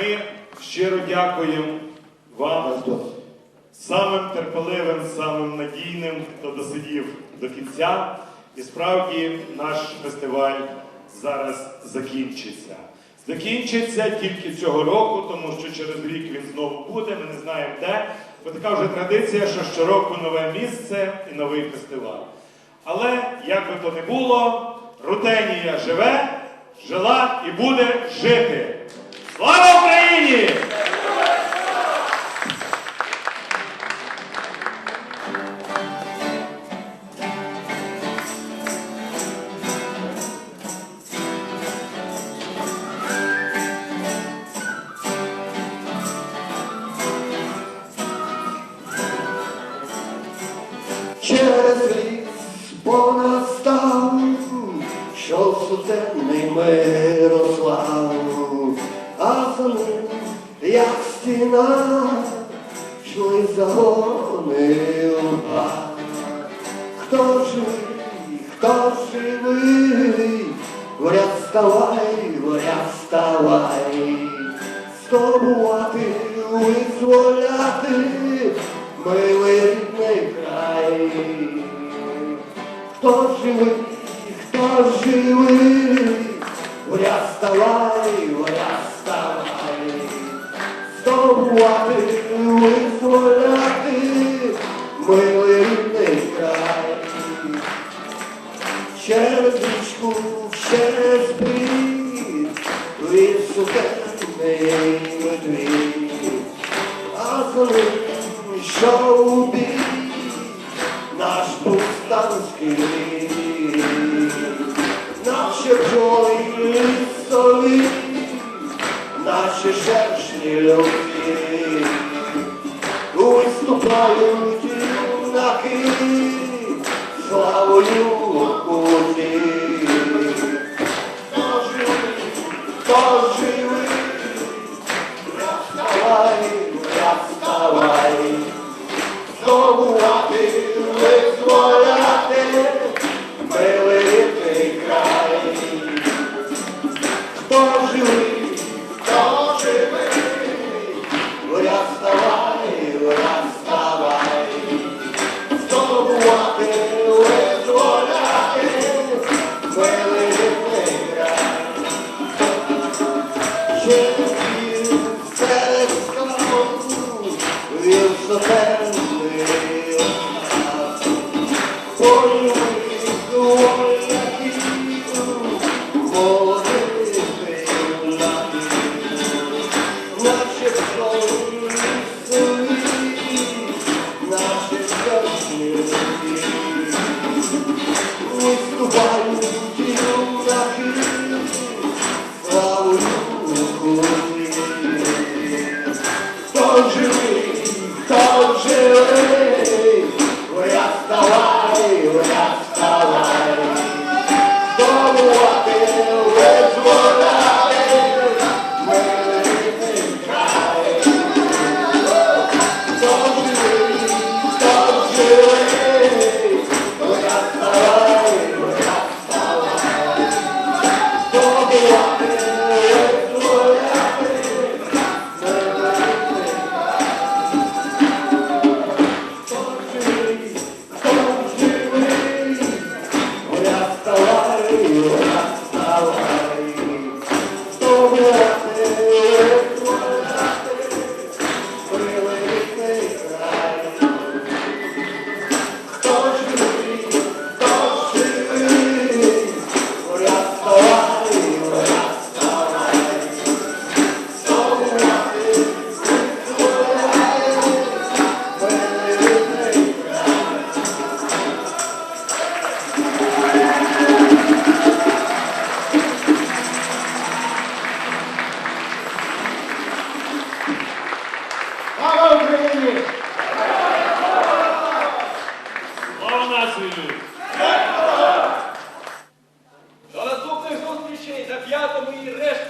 Ми щиро дякуємо вам, самим терпеливим, самим надійним, хто досидів до кінця. І справді наш фестиваль зараз закінчиться. Закінчиться тільки цього року, тому що через рік він знову буде. Ми не знаємо де. Бо така вже традиція, що щороку нове місце і новий фестиваль. Але як би то не було, Рутенія живе, жила і буде жити. Слава Україні! Через ліс понастав, що сутенний Мирослав, а за ним, як стіна, йшли загони луга. Хто живий, хто живий, горя вставай, горя вставай, здобувати, визволяти, милий рідний край. Хто живий, хто живий, горя вставай, горя вставай, здобувати, визволяти, милий рідний край. Через річку, через брід, лісу темний а ним йшов бій наш повстанський. Наші бджоли шершні люки, виступають юнаки, славою локуті. Він сотенний лад. Польових вояків, молодих юнаків, наші пчоли лісові, наші люди. Виступають Україні. Хто живий, хто Deus. Слава Україні! Слава нації! До наступних зустрічей на п'ятому і решті.